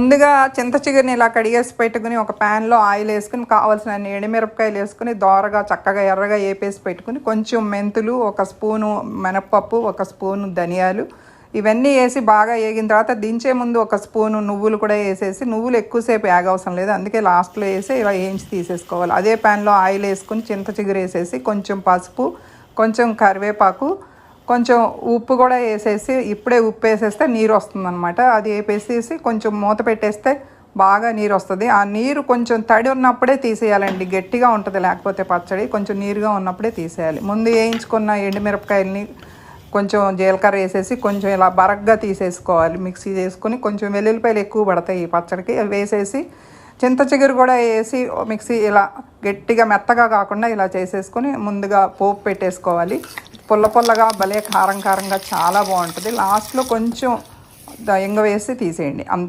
ముందుగా చింత చిగురిని ఇలా కడిగేసి పెట్టుకుని ఒక ప్యాన్లో ఆయిల్ వేసుకుని కావాల్సిన ఎండుమిరపకాయలు వేసుకుని దోరగా చక్కగా ఎర్రగా వేపేసి పెట్టుకుని కొంచెం మెంతులు ఒక స్పూను మినప్పప్పు ఒక స్పూను ధనియాలు ఇవన్నీ వేసి బాగా వేగిన తర్వాత దించే ముందు ఒక స్పూను నువ్వులు కూడా వేసేసి నువ్వులు ఎక్కువసేపు వేగవసరం లేదు. అందుకే లాస్ట్లో వేసి ఇలా వేయించి తీసేసుకోవాలి. అదే ప్యాన్లో ఆయిల్ వేసుకుని చింత చిగురు వేసేసి కొంచెం పసుపు కొంచెం కరివేపాకు కొంచెం ఉప్పు కూడా వేసేసి ఇప్పుడే ఉప్పు వేసేస్తే నీరు వస్తుందన్నమాట. అది వేపేసేసి కొంచెం మూత పెట్టేస్తే బాగా నీరు వస్తుంది. ఆ నీరు కొంచెం తడి ఉన్నప్పుడే తీసేయాలండి. గట్టిగా ఉంటుంది లేకపోతే పచ్చడి. కొంచెం నీరుగా ఉన్నప్పుడే తీసేయాలి. ముందు వేయించుకున్న ఎండుమిరపకాయలని కొంచెం జీలకర్ర వేసేసి కొంచెం ఇలా బరగ్గా తీసేసుకోవాలి. మిక్సీ చేసుకొని కొంచెం వెల్లుల్లిపాయలు ఎక్కువ పడతాయి ఈ పచ్చడికి. అవి వేసేసి చింత చిగురు కూడా వేసి మిక్సీ ఇలా గట్టిగా మెత్తగా కాకుండా ఇలా చేసేసుకొని ముందుగా పోపు పెట్టేసుకోవాలి. పుల్ల పుల్లగా భలే కారం కారంగా చాలా బాగుంటుంది. లాస్ట్లో కొంచెం ఇంగ వేసి తీసేయండి. అంత